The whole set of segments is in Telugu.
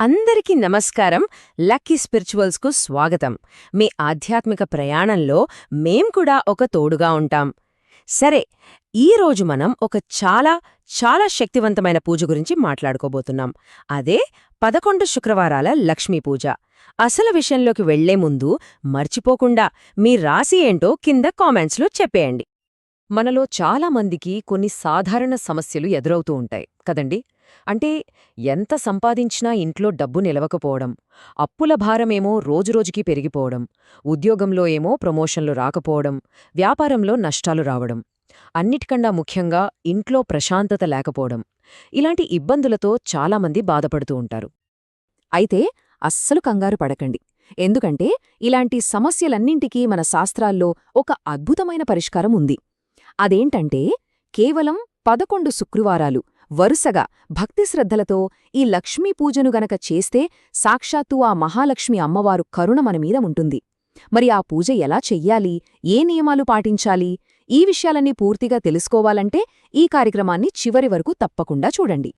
అందరికీ నమస్కారం. లక్కీ స్పిరిచువల్స్కు స్వాగతం. మీ ఆధ్యాత్మిక ప్రయాణంలో మేం కూడా ఒక తోడుగా ఉంటాం. సరే ఈ రోజు మనం ఒక చాలా చాలా శక్తివంతమైన పూజ గురించి మాట్లాడుకోబోతున్నాం. అదే పదకొండు శుక్రవారాల లక్ష్మీ పూజ. అసలు విషయంలోకి వెళ్ళే ముందు మర్చిపోకుండా మీ రాశి ఏంటో కింద కామెంట్స్లో చెప్పేయండి. మనలో చాలా మందికి కొన్ని సాధారణ సమస్యలు ఎదురవుతూ ఉంటాయి కదండి? అంటే ఎంత సంపాదించినా ఇంట్లో డబ్బు నిలవకపోవడం అప్పుల భారమేమో రోజురోజుకీ పెరిగిపోవడం ఉద్యోగంలో ఏమో ప్రమోషన్లు రాకపోవడం వ్యాపారంలో నష్టాలు రావడం అన్నిటికన్నా ముఖ్యంగా ఇంట్లో ప్రశాంతత లేకపోవడం ఇలాంటి ఇబ్బందులతో చాలామంది బాధపడుతూ ఉంటారు. అయితే అస్సలు కంగారు పడకండి. ఎందుకంటే ఇలాంటి సమస్యలన్నింటికీ మన శాస్త్రాల్లో ఒక అద్భుతమైన పరిష్కారం ఉంది. అదేంటంటే కేవలం పదకొండు శుక్రవారాలు వరుసగా భక్తిశ్రద్ధలతో ఈ లక్ష్మీ పూజను గనక చేస్తే సాక్షాత్తు ఆ మహాలక్ష్మి అమ్మవారు కరుణ మనమీద ఉంటుంది. మరి ఆ పూజ ఎలా చెయ్యాలి? ఏ నియమాలు పాటించాలి? ఈ విషయాలన్నీ పూర్తిగా తెలుసుకోవాలంటే ఈ కార్యక్రమాన్ని చివరి వరకు తప్పకుండా చూడండి.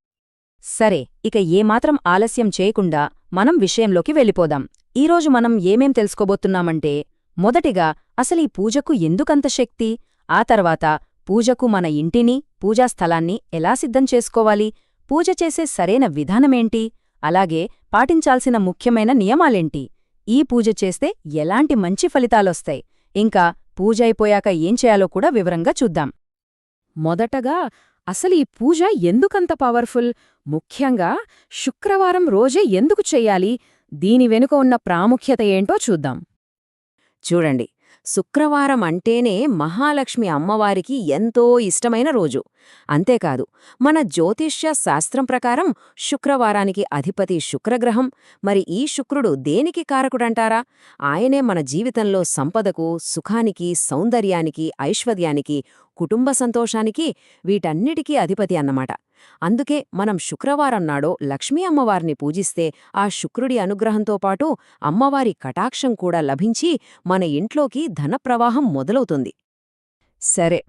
సరే ఇక ఏమాత్రం ఆలస్యం చేయకుండా మనం విషయంలోకి వెళ్ళిపోదాం. ఈరోజు మనం ఏమేం తెలుసుకోబోతున్నామంటే మొదటిగా అసలీ పూజకు ఎందుకంత శక్తి? ఆ తర్వాత పూజకు మన ఇంటిని పూజా స్థలాన్ని ఎలా సిద్ధం చేసుకోవాలి? పూజ చేసే సరైన విధానమేంటి? అలాగే పాటించాల్సిన ముఖ్యమైన నియమాలేంటి? ఈ పూజ చేస్తే ఎలాంటి మంచి ఫలితాలొస్తాయి? ఇంకా పూజ అయిపోయాక ఏం చేయాలో కూడా వివరంగా చూద్దాం. మొదటగా అసలు ఈ పూజ ఎందుకంత పవర్ఫుల్? ముఖ్యంగా శుక్రవారం రోజే ఎందుకు చెయ్యాలి దీని వెనుక ఉన్న ప్రాముఖ్యత ఏంటో చూద్దాం. చూడండి. శుక్రవారం అంటేనే మహాలక్ష్మి అమ్మవారికి ఎంతో ఇష్టమైన రోజు. అంతేకాదు మన జ్యోతిష్య శాస్త్రం ప్రకారం శుక్రవారానికి అధిపతి శుక్రగ్రహం. మరి ఈ శుక్రుడు దేనికి కారకుడంటారా? ఆయనే మన జీవితంలో సంపదకు సుఖానికి సౌందర్యానికి ఐశ్వర్యానికి కుటుంబ సంతోషానికి వీటన్నిటికీ అధిపతి అన్నమాట. అందుకే మనం శుక్రవారం నాడో లక్ష్మీ అమ్మవారిని పూజిస్తే ఆ శుక్రుడి అనుగ్రహంతో పాటు అమ్మవారి కటాక్షం కూడా లభించి మన ఇంట్లోకి ధనప్రవాహం మొదలవుతుంది. సరే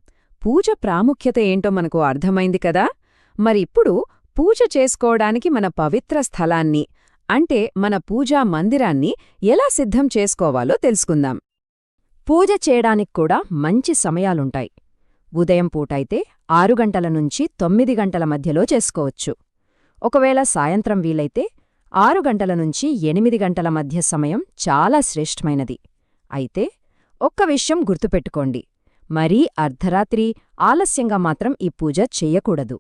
పూజ ప్రాముఖ్యత ఏంటో మనకు అర్థమైంది కదా? మరిప్పుడు పూజ చేసుకోవడానికి మన పవిత్ర స్థలాన్ని అంటే మన పూజా మందిరాన్ని ఎలా సిద్ధం చేసుకోవాలో తెలుసుకుందాం. పూజ చేయడానికి కూడా మంచి సమయాలుంటాయి. ఉదయం పూటైతే ఆరు గంటల నుంచి తొమ్మిది గంటల మధ్యలో చేసుకోవచ్చు. ఒకవేళ సాయంత్రం వీలైతే ఆరు గంటల నుంచి ఎనిమిది గంటల మధ్య సమయం చాలా శ్రేష్టమైనది అయితే ఒక్క విషయం గుర్తుపెట్టుకోండి మరీ అర్ధరాత్రి ఆలస్యంగా మాత్రం ఈ పూజ చెయ్యకూడదు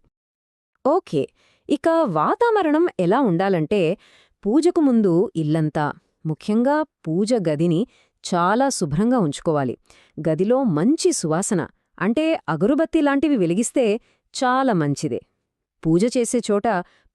ఓకే ఇక వాతావరణం ఎలా ఉండాలంటే పూజకు ముందు ఇల్లంతా ముఖ్యంగా పూజ గదిని చాలా శుభ్రంగా ఉంచుకోవాలి. గదిలో మంచి సువాసన అంటే అగరుబత్తి లాంటివి వెలిగిస్తే చాలా మంచిదే. పూజ చేసే చోట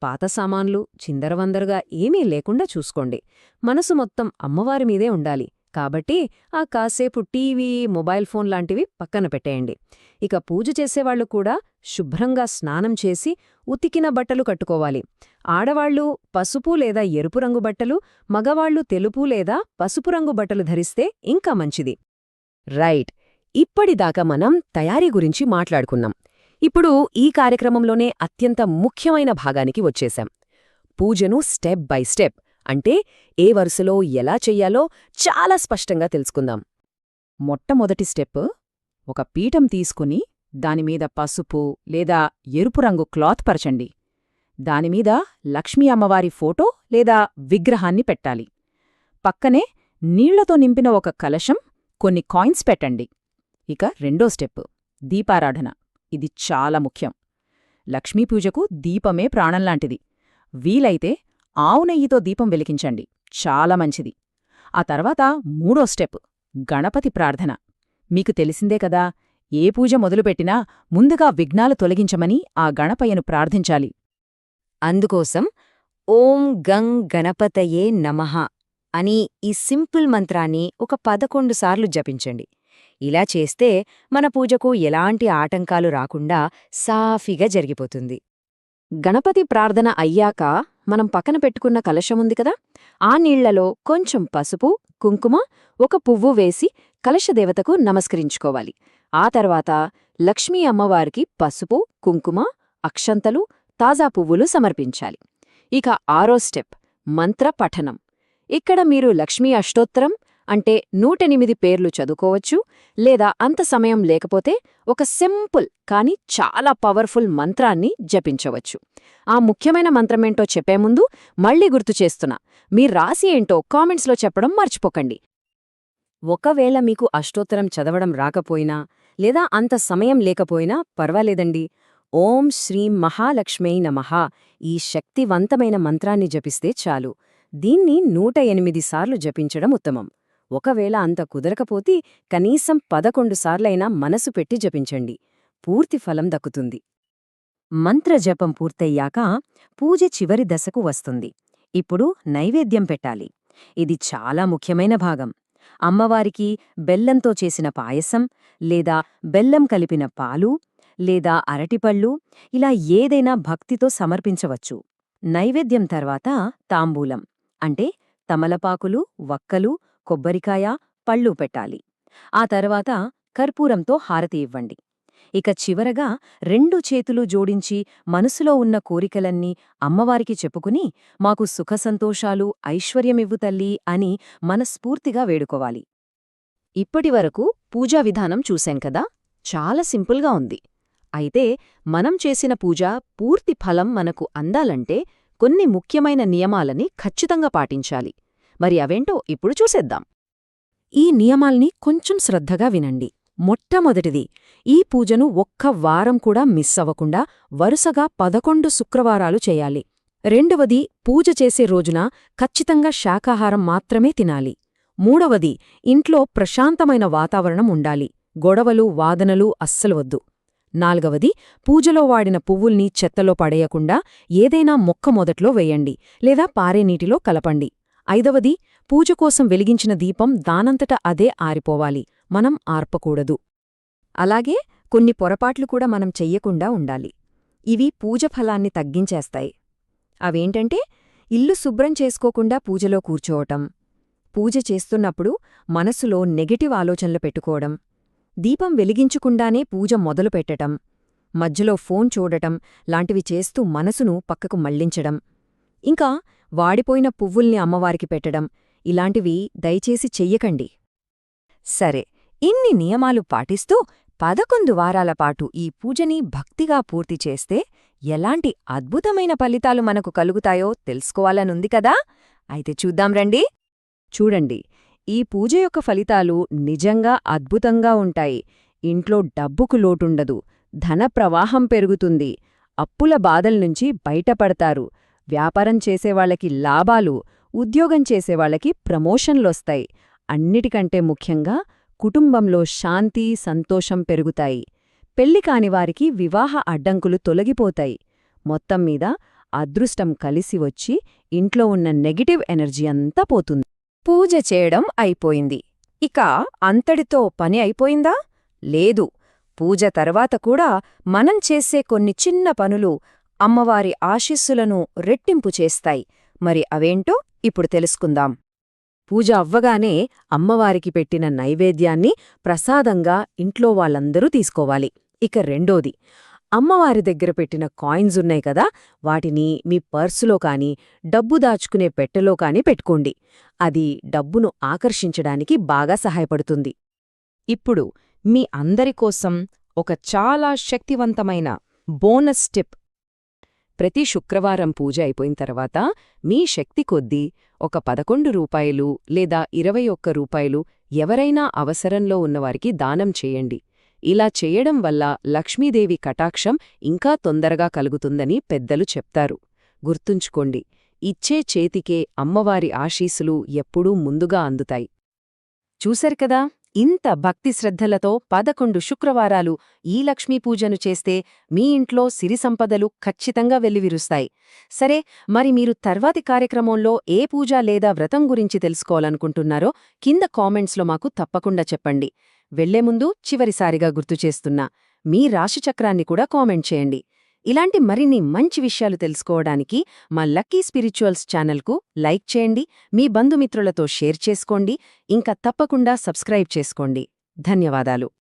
పాత సామాన్లు చిందరవందరగా ఏమీ లేకుండా చూసుకోండి. మనసు మొత్తం అమ్మవారి మీదే ఉండాలి. కాబట్టి ఆ కాసేపు టీవీ మొబైల్ ఫోన్ లాంటివి పక్కన పెట్టేయండి. ఇక పూజ చేసేవాళ్ళు కూడా శుభ్రంగా స్నానం చేసి ఉతికిన బట్టలు కట్టుకోవాలి. ఆడవాళ్ళు పసుపు లేదా ఎరుపు రంగు బట్టలు మగవాళ్ళు తెలుపు లేదా పసుపు రంగు బట్టలు ధరిస్తే ఇంకా మంచిది. రైట్. ఇప్పటిదాకా మనం తయారీ గురించి మాట్లాడుకున్నాం. ఇప్పుడు ఈ కార్యక్రమంలోనే అత్యంత ముఖ్యమైన భాగానికి వచ్చేశాం. పూజను స్టెప్ బై స్టెప్ అంటే ఏ వరుసలో ఎలా చెయ్యాలో చాలా స్పష్టంగా తెలుసుకుందాం. మొట్టమొదటి స్టెప్ ఒక పీఠం తీసుకుని దానిమీద పసుపు లేదా ఎరుపు రంగు క్లాత్ పరచండి. దానిమీద లక్ష్మీ అమ్మవారి ఫోటో లేదా విగ్రహాన్ని పెట్టాలి. పక్కనే నీళ్ళతో నింపిన ఒక కలశం కొన్ని కాయిన్స్ పెట్టండి. ఇక రెండో స్టెప్ దీపారాధన. ఇది చాలా ముఖ్యం. లక్ష్మీపూజకు దీపమే ప్రాణంలాంటిది వీలైతే ఆవు నెయ్యితో దీపం వెలిగించండి. చాలా మంచిది. ఆ తర్వాత మూడో స్టెప్ గణపతి ప్రార్థన. మీకు తెలిసిందే కదా ఏ పూజ మొదలుపెట్టినా ముందుగా విఘ్నాలు తొలగించమని ఆ గణపయ్యను ప్రార్థించాలి. అందుకోసం ఓం గం గణపతయే నమః అని ఈ సింపుల్ మంత్రాన్ని ఒక పదకొండు సార్లు జపించండి. ఇలా చేస్తే మన పూజకు ఎలాంటి ఆటంకాలు రాకుండా సాఫీగా జరిగిపోతుంది. గణపతి ప్రార్థన అయ్యాక మనం పక్కన పెట్టుకున్న కలశముంది కదా? ఆ నీళ్ళలో కొంచెం పసుపు కుంకుమ ఒక పువ్వు వేసి కలశదేవతకు నమస్కరించుకోవాలి. ఆ తర్వాత లక్ష్మీ అమ్మవారికి పసుపు కుంకుమ అక్షంతలు తాజా పువ్వులు సమర్పించాలి. ఇక ఆరో స్టెప్ మంత్ర పఠనం. ఇక్కడ మీరు లక్ష్మీ అష్టోత్తరం అంటే నూటెనిమిది పేర్లు చదువుకోవచ్చు లేదా అంత సమయం లేకపోతే ఒక సింపుల్ కానీ చాలా పవర్ఫుల్ మంత్రాన్ని జపించవచ్చు. ఆ ముఖ్యమైన మంత్రమేంటో చెప్పే ముందు మళ్ళీ గుర్తు చేస్తున్నా. మీ రాసి ఏంటో కామెంట్స్లో చెప్పడం మర్చిపోకండి. ఒకవేళ మీకు అష్టోత్తరం చదవడం రాకపోయినా లేదా అంత సమయం లేకపోయినా పర్వాలేదండి. ఓం శ్రీం మహాలక్ష్మీ నమః. ఈ శక్తివంతమైన మంత్రాన్ని జపిస్తే చాలు. దీన్ని నూట ఎనిమిది సార్లు జపించడం ఉత్తమం. ఒకవేళ అంత కుదరకపోతే కనీసం పదకొండు సార్లైనా మనసు పెట్టి జపించండి. పూర్తి ఫలం దక్కుతుంది. మంత్రజపం పూర్తయ్యాక పూజ చివరి దశకు వస్తుంది. ఇప్పుడు నైవేద్యం పెట్టాలి. ఇది చాలా ముఖ్యమైన భాగం. అమ్మవారికి బెల్లంతో చేసిన పాయసం లేదా బెల్లం కలిపిన పాలు లేదా అరటిపళ్ళు ఇలా ఏదైనా భక్తితో సమర్పించవచ్చు. నైవేద్యం తర్వాత తాంబూలం అంటే తమలపాకులు వక్కలు కొబ్బరికాయ పళ్ళు పెట్టాలి. ఆ తర్వాత కర్పూరంతో హారతి ఇవ్వండి. ఇక చివరగా రెండు చేతులు జోడించి మనసులో ఉన్న కోరికలన్నీ అమ్మవారికి చెప్పుకుని మాకు సుఖసంతోషాలు ఐశ్వర్యమివ్వు తల్లి అని మనస్ఫూర్తిగా వేడుకోవాలి. ఇప్పటివరకు పూజా విధానం చూశాం కదా? చాలా సింపుల్గా ఉంది. అయితే మనం చేసిన పూజ పూర్తి ఫలం మనకు అందాలంటే కొన్ని ముఖ్యమైన నియమాలని ఖచ్చితంగా పాటించాలి. మరి అవేంటో ఇప్పుడు చూసేద్దాం. ఈ నియమాల్ని కొంచెం శ్రద్ధగా వినండి. మొట్టమొదటిది ఈ పూజను ఒక్క వారం కూడా మిస్ అవ్వకుండా వరుసగా పదకొండు శుక్రవారాలు చేయాలి. రెండవది పూజ చేసే రోజున ఖచ్చితంగా శాకాహారం మాత్రమే తినాలి. మూడవది ఇంట్లో ప్రశాంతమైన వాతావరణం ఉండాలి. గొడవలు వాదనలు అస్సలు వద్దు. నాల్గవది పూజలో వాడిన పువ్వుల్ని చెత్తలో పడేయకుండా ఏదైనా మొక్క మొదట్లో వేయండి లేదా పారే నీటిలో కలపండి. ఐదవది పూజ కోసం వెలిగించిన దీపం దానంతట అదే ఆరిపోవాలి. మనం ఆర్పకూడదు. అలాగే కొన్ని పొరపాట్లు కూడా మనం చెయ్యకుండా ఉండాలి. ఇవి పూజ ఫలాన్ని తగ్గించేస్తాయి. అవేంటంటే ఇల్లు శుభ్రం చేసుకోకుండా పూజలో కూర్చోవటం పూజ చేస్తున్నప్పుడు మనసులో నెగటివ్ ఆలోచనలు పెట్టుకోవడం దీపం వెలిగించుకుండానే పూజ మొదలుపెట్టటం మధ్యలో ఫోన్ చూడటం లాంటివి చేస్తూ మనసును పక్కకు మళ్ళించడం ఇంకా వాడిపోయిన పువ్వుల్ని అమ్మవారికి పెట్టడం ఇలాంటివి దయచేసి చెయ్యకండి. సరే ఇన్ని నియమాలు పాటిస్తూ పదకొండు వారాల పాటు ఈ పూజని భక్తిగా పూర్తి చేస్తే ఎలాంటి అద్భుతమైన ఫలితాలు మనకు కలుగుతాయో తెలుసుకోవాలనుంది కదా? అయితే చూద్దాం రండి. చూడండి ఈ పూజ యొక్క ఫలితాలు నిజంగా అద్భుతంగా ఉంటాయి. ఇంట్లో డబ్బుకు లోటుండదు ధన ప్రవాహం పెరుగుతుంది. అప్పుల బాధల్నుంచి బయటపడతారు. వ్యాపారం చేసేవాళ్ళకి లాభాలు ఉద్యోగం చేసేవాళ్ళకి ప్రమోషన్లొస్తాయి. అన్నిటికంటే ముఖ్యంగా కుటుంబంలో శాంతి సంతోషం పెరుగుతాయి. పెళ్ళి కానివారికి వివాహ అడ్డంకులు తొలగిపోతాయి. మొత్తం మీద అదృష్టం కలిసి వచ్చి ఇంట్లో ఉన్న నెగటివ్ ఎనర్జీ అంతా పోతుంది. పూజ చేయడం అయిపోయింది. ఇక అంతటితో పని అయిపోయిందా? లేదు. పూజ తర్వాత కూడా మనం చేసే కొన్ని చిన్న పనులు అమ్మవారి ఆశీస్సులను రెట్టింపు చేస్తాయి. మరి అవేంటో ఇప్పుడు తెలుసుకుందాం. పూజ అవ్వగానే అమ్మవారికి పెట్టిన నైవేద్యాన్ని ప్రసాదంగా ఇంట్లో వాళ్ళందరూ తీసుకోవాలి. ఇక రెండోది అమ్మవారి దగ్గర పెట్టిన కాయిన్స్ ఉన్నాయి కదా వాటిని మీ పర్సులో కాని డబ్బు దాచుకునే పెట్టెలో కాని పెట్టుకోండి. అది డబ్బును ఆకర్షించడానికి బాగా సహాయపడుతుంది. ఇప్పుడు మీ అందరికోసం ఒక చాలా శక్తివంతమైన బోనస్ టిప్ ప్రతి శుక్రవారం పూజ అయిపోయిన తర్వాత మీ శక్తి కొద్దీ ఒక పదకొండు రూపాయలు లేదా ఇరవై ఒక్క రూపాయలు ఎవరైనా అవసరంలో ఉన్నవారికి దానం చేయండి. ఇలా చేయడం వల్ల లక్ష్మీదేవి కటాక్షం ఇంకా తొందరగా కలుగుతుందని పెద్దలు చెప్తారు. గుర్తుంచుకోండి ఇచ్చే చేతికే అమ్మవారి ఆశీసులు ఎప్పుడూ ముందుగా అందుతాయి. చూశారు కదా? ఇంత భక్తి శ్రద్ధలతో పదకొండు శుక్రవారాలు ఈ లక్ష్మీ పూజను చేస్తే మీ ఇంట్లో సిరి సంపదలు ఖచ్చితంగా వెల్లివిరుస్తాయి. సరే మరి మీరు తర్వాతి కార్యక్రమంలో ఏ పూజ లేదా వ్రతం గురించి తెలుసుకోవాలనుకుంటున్నారో కింద కామెంట్స్లో మాకు తప్పకుండా చెప్పండి. వెళ్ళే ముందు చివరిసారిగా గుర్తుచేస్తున్నా మీ రాశిచక్రాన్ని కూడా కామెంట్ చేయండి. ఇలాంటి మరిన్ని మంచి విషయాలు తెలుసుకోవడానికి మా లక్కీ స్పిరిచువల్స్ ఛానల్కు లైక్ చేయండి మీ బంధుమిత్రులతో షేర్ చేసుకోండి ఇంకా తప్పకుండా సబ్స్క్రైబ్ చేసుకోండి. ధన్యవాదాలు.